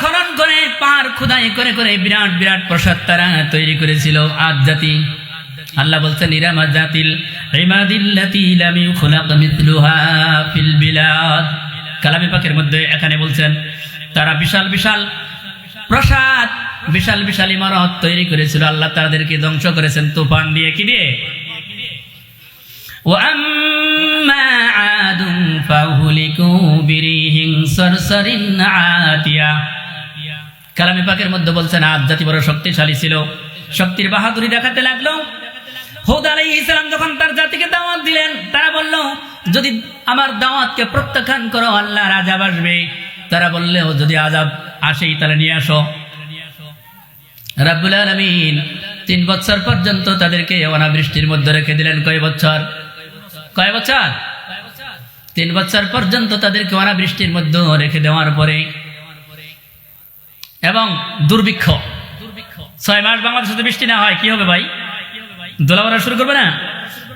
খনন করে পাহাড় খুদাই করে করে বিরাট বিরাট প্রসাদ তারা তৈরি করেছিল আজ জাতি আল্লাহ বলছেন ইরামা জাতিল ইমাদিল্লাতি লাম ইউখলাক মিথলুহা ফিল বিলাদ কালামে পাকের মধ্যে এখানে বলছেন তারা বিশাল বিশাল প্রসাদ বিশাল বিশাল ইমারত তৈরি করেছিল আল্লাহ তাদেরকে ধ্বংস করেছেন তুফান দিয়ে কি দিয়ে وأما عاد فأهلكوا بريح صرصر عاتية কালামে পাকের মধ্যে বলছেন আজ জাতি বড় শক্তিশালী ছিল। শক্তির বাহাদুরি দেখাতে লাগল। হুদ আলাই ইসলাম যখন তার জাতিকে দাওয়াত দিলেন, তারা বলল, যদি আমার দাওয়াতকে প্রত্যাখ্যান করো, আল্লাহর আজাব আসবে। তারা বললেও যদি আজাব আসেই, তাহলে নিয়ে আসো। রাব্বুল আলামিন তিন বছর পর্যন্ত তাদেরকে অনাবৃষ্টির মধ্যে রেখে দিলেন। কয় বছর? কয় বছর? তিন বছর পর্যন্ত তাদেরকে অনাবৃষ্টির মধ্যে রেখে দেওয়ার পরে এবং দুর্ভিক্ষ। ছয় মাস বাংলাদেশে বৃষ্টি না হয়, কি হবে ভাই? দোলাবারা শুরু করবে না?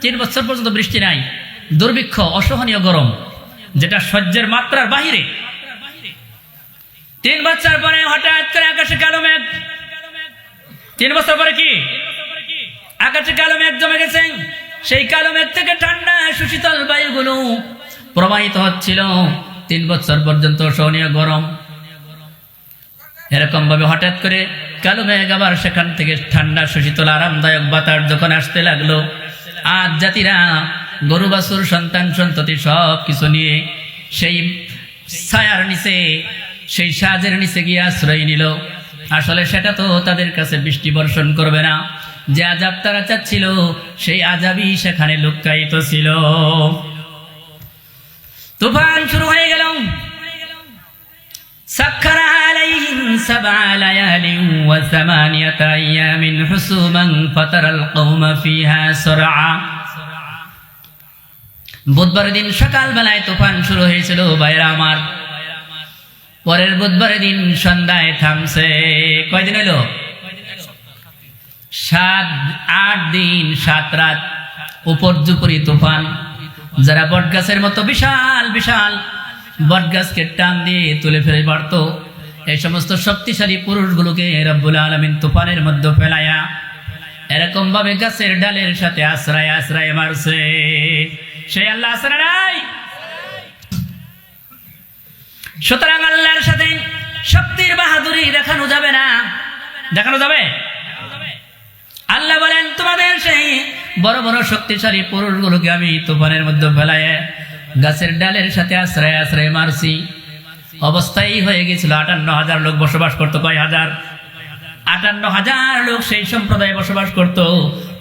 তিন বছর পর্যন্ত বৃষ্টি নাই। দুর্ভিক্ষ, অসহনীয় গরম, যেটা সহ্যের মাত্রার বাহিরে। তিন বছর পরে হঠাৎ করে আকাশে কালো মেঘ। তিন বছর পরে কি? আকাশে কালো মেঘ জমে গেছে। সেই কালো মেঘ থেকে ঠান্ডা, সুশীতল বায়ুগুলো প্রবাহিত হচ্ছিল। তিন বছর পর্যন্ত সহনীয় গরম। এরকম ভাবে হঠাৎ করে কালো মেঘ আবার সেখান থেকে ঠান্ডা সুশীতল আরামদায়ক বাতাস যখন আসতে লাগল। আজ জাতিরা, গরু, বাছুর, সন্তান, সন্ততি সব কিছু নিয়ে সেই ছায়ার নিচে, সেই সাজের নিচে গিয়ে আশ্রয় নিল। আসলে সেটা তো তাদের কাছে বৃষ্টি বর্ষণ করবে না। যে আজাব তারা চাচ্ছিল, সেই আজাবই সেখানে লুকায়িত ছিল। তুফান শুরু হয়ে গেল। سبع ليال وثمانية أيام حسوما فترى القوم فيها سرعا বুধবার দিন সকালবেলায় তুফান শুরু হয়েছিল বাইরা আমার পরের বুধবার দিন সন্ধ্যায় থামছে কয়দিন হলো সাত আট দিন সাত রাত উপর দুপুরি তুফান যারা বটগাছের মতো বিশাল বিশাল বটগাছকে টান দিয়ে তুলে ফেলে পারত এই সমস্ত শক্তিশালী পুরুষগুলোকে রব্বুল আলমিন তুফানের মধ্যে ফেলায়া এরকম ভাবে গাছের ডালের সাথে আশ্রয় আশ্রয় মারছে। সেই আল্লাহ আশ্রয় সুতরাং আল্লাহর সাথে শক্তির বাহাদুরি দেখানো যাবে না। দেখানো যাবে? আল্লাহ বলেন, তোমাদের সেই বড় বড় শক্তিশালী পুরুষগুলোকে আমি তুফানের মধ্যে ফেলায় গাছের ডালের সাথে আশ্রয় আশ্রয় মারছি। অবস্থাই হয়ে গেছিল আটান্ন হাজার লোক বসবাস করতো। কয় হাজার? আটান্ন হাজার লোক সেই সম্প্রদায়ে বসবাস করত।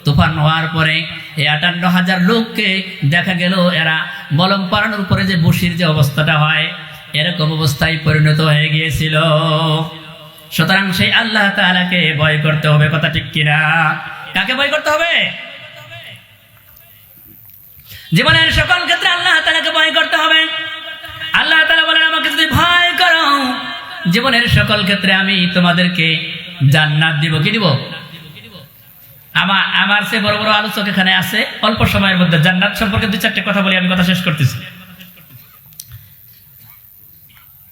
তুফান হওয়ার পরে এই আটান্ন হাজার লোককে দেখা গেল এরা মলম পাড়ানোর উপরে যে বসির যে অবস্থাটা হয়, এরকম অবস্থায় পরিণত হয়ে গিয়েছিল। সুতরাং সেই আল্লাহ তাআলাকে ভয় করতে হবে, কথা ঠিক কিনা? কাকে ভয় করতে হবে? জীবনের সকল ক্ষেত্রে আল্লাহ তাআলাকে ভয় করতে হবে। জীবনের সকল ক্ষেত্রে আমি তোমাদেরকে জান্নাত দিব। কি দিব? আমার আমার সে বড় বড় আলোচক এখানে আছে। অল্প সময়ের মধ্যে জান্নাত সম্পর্কে চারটে কথা আমি কথা শেষ করতেছি।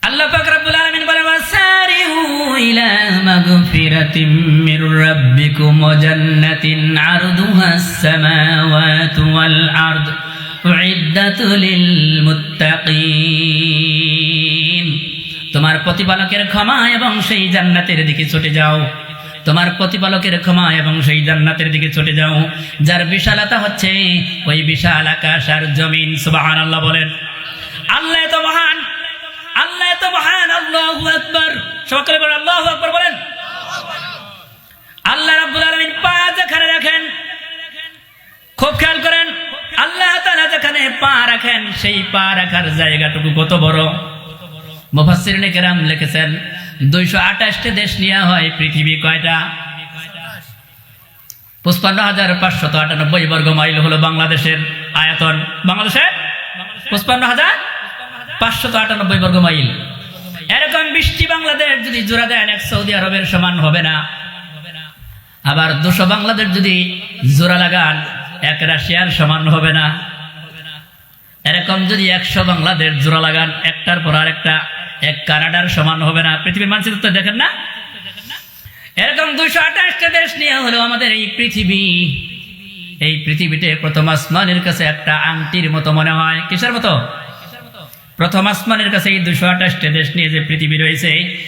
আল্লাহ পাক রব্বুল তোমার প্রতিপালকের ক্ষমা এবং সেই জান্নাতের দিকে ছুটে যাও। তোমার প্রতিপালকের ক্ষমা এবং সেই জান্নাতের দিকে ছুটে যাও। যার বিশালতা হচ্ছে ওই বিশাল আকাশ আর জমিন, সুবহানাল্লাহ বলেন। আল্লাহ তো মহান, আল্লাহ এত মহান, আল্লাহু আকবার। সকলে বলেন, আল্লাহু আকবার বলেন। আল্লাহ রাব্বুল আলামিন পা যেখানে রাখেন, খুব খেয়াল করেন, আল্লাহ তাআলা যেখানে পা রাখেন, সেই পা রাখার জায়গাটুকু কত বড়? মুফাসসিরিনে কেরাম লিখেছেন, দুইশো আঠাশটি দেশ নেওয়া হয় পৃথিবী কয়টা? পঁচপান্ন হাজার পাঁচশত আটানব্বই বর্গ মাইল হলো বাংলাদেশের আয়তন। বাংলাদেশে? পঁচপান্ন হাজার পাঁচশত আটানব্বই বর্গ মাইল। এরকম বৃষ্টি বাংলাদেশ যদি জোড়া দেন, এক সৌদি আরবের সমান হবে না। আবার দুশো বাংলাদেশ যদি জোড়া লাগান, এক রাশিয়ার সমান হবে না। এরকম যদি একশো বাংলাদেশ জোড়া লাগান, একটার পর আরেকটা। এক কানাডার সমান হবে না। পৃথিবীর মানচিত্র তো দেখেন না? এরকম দুশো আঠাশটা দেশ নিয়ে হলো আমাদের এই পৃথিবী। এই পৃথিবীতে প্রথম আসমানের কাছে একটা আংটির মতো মনে হয়। কিসের মতো? প্রথম আসমানের কাছে এই দুশো আঠাশটা দেশ নিয়ে যে পৃথিবী রয়েছে